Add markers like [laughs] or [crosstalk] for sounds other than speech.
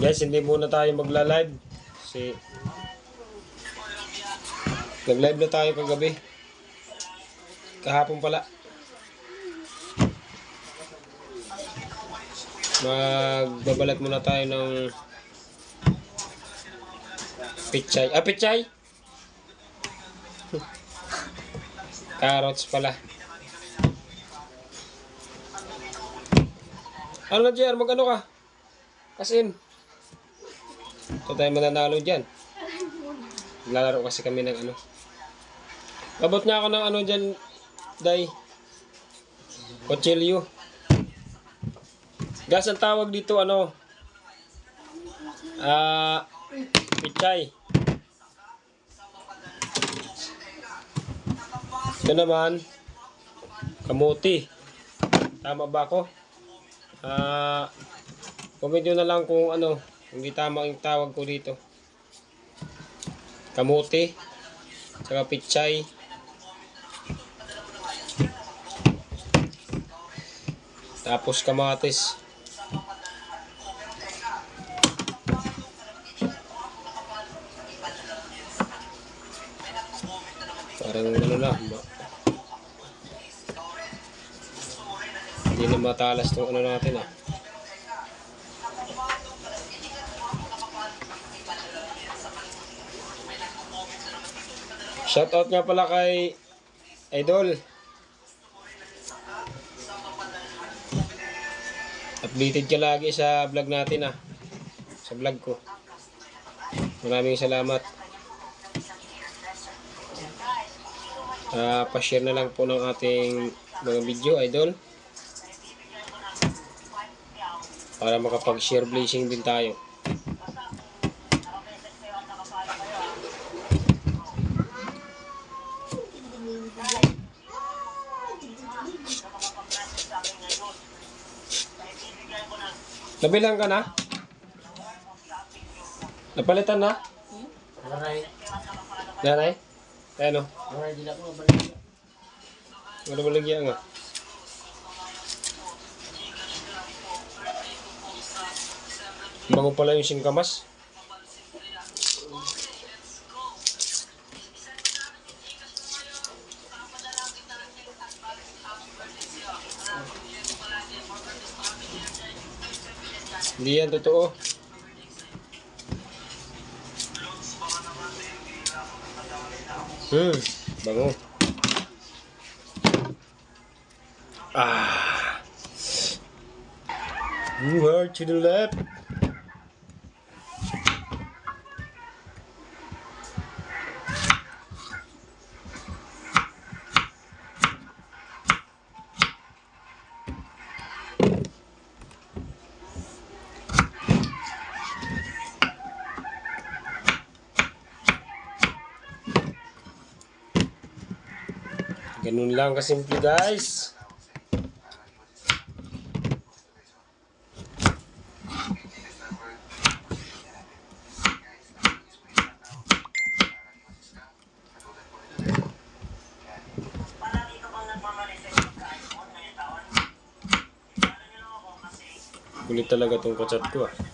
Guys, hindi muna tayo magla-live. Kasi nag-live na tayo kagabi. Kahapon pala. Magbabalat muna tayo ng pichay. Ah, pichay! [laughs] Carrots pala. Ano na, JR? Mag-ano ka? As in. Ito tayo mananalo dyan. Lalaro kasi kami ng ano. Abot niya ako ng ano dyan, Day. Kutsilyo. Gas ang tawag dito ano. Ah, pichay. Ito naman, kamuti. Tama ba ako? Ah, comment nyo na lang kung ano, hindi tama yung tawag ko dito. Kamuti, saka pichay. Tapos kamatis. Parang ano na, hindi na matalas tong ano natin ah. Shoutout nga pala kay Idol. Updated ka lagi sa vlog natin ah. Sa vlog ko. Maraming salamat. Ah, pa-share na lang po ng ating mga video, idol. Para makapag-share blazing din tayo. Nabilang ka na? Napalitan na? Aray. Nanay? Ano? Aray, di na ko mabalik. Wala balagya nga. Bago pala yung singkamas. Hindi yan totoo. Hmm, bango. Ah. Move her to the left. Ganun lang kasimple guys. Kulit talaga tong kachat ko ah.